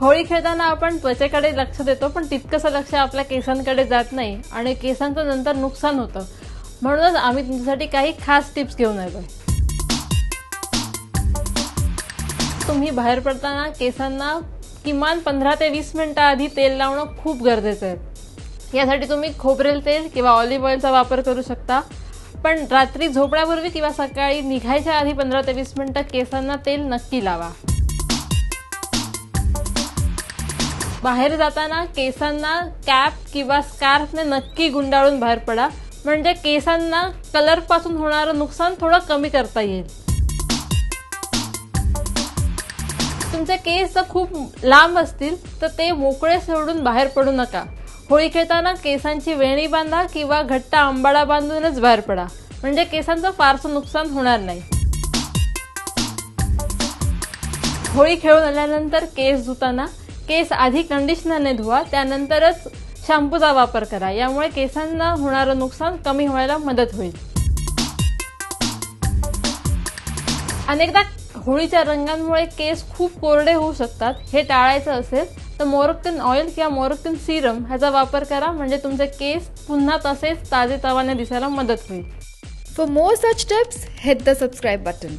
होळी खेळताना आपण त्वचेकडे लक्ष देतो पण तितकंसं लक्ष आपल्या केसांकडे जात नाही आणि केसांचं नंतर नुकसान होतं. म्हणूनच आम्ही तुमच्यासाठी काही खास टिप्स घेऊन आलो तुम्ही बाहेर पडताना केसांना किमान पंधरा ते वीस मिनटं आधी तेल लावणं खूप गरजेचं आहे. यासाठी तुम्ही खोबरेल तेल किंवा ऑलिव्ह ऑइलचा वापर करू शकता. पण रात्री झोपण्यापूर्वी किंवा सकाळी निघायच्या आधी पंधरा ते वीस मिनटं केसांना तेल नक्की लावा. बाहेर जाताना केसांना कॅप किंवा स्कार्फने नक्की गुंडाळून बाहेर पडा. म्हणजे केसांना कलरपासून होणारं नुकसान थोडं कमी करता येईल. तुमचे केस जर खूप लांब असतील तर ते मोकळे सोडून बाहेर पडू नका. होळी खेळताना केसांची वेणी बांधा किंवा घट्ट आंबाडा बांधूनच बाहेर पडा. म्हणजे केसांचं फारसं नुकसान होणार नाही. होळी खेळून आल्यानंतर केस धुताना केस आधी कंडिशनरने धुवा त्यानंतरच शॅम्पूचा वापर करा. यामुळे केसांना होणारं नुकसान कमी व्हायला मदत होईल. अनेकदा होळीच्या रंगांमुळे केस खूप कोरडे होऊ शकतात. हे टाळायचं असेल तर मोरक्कन ऑइल किंवा मोरक्कन सिरम ह्याचा वापर करा. म्हणजे तुमचे केस पुन्हा तसेच ताजे तवाने दिसायला मदत होईल. For more such tips hit the subscribe button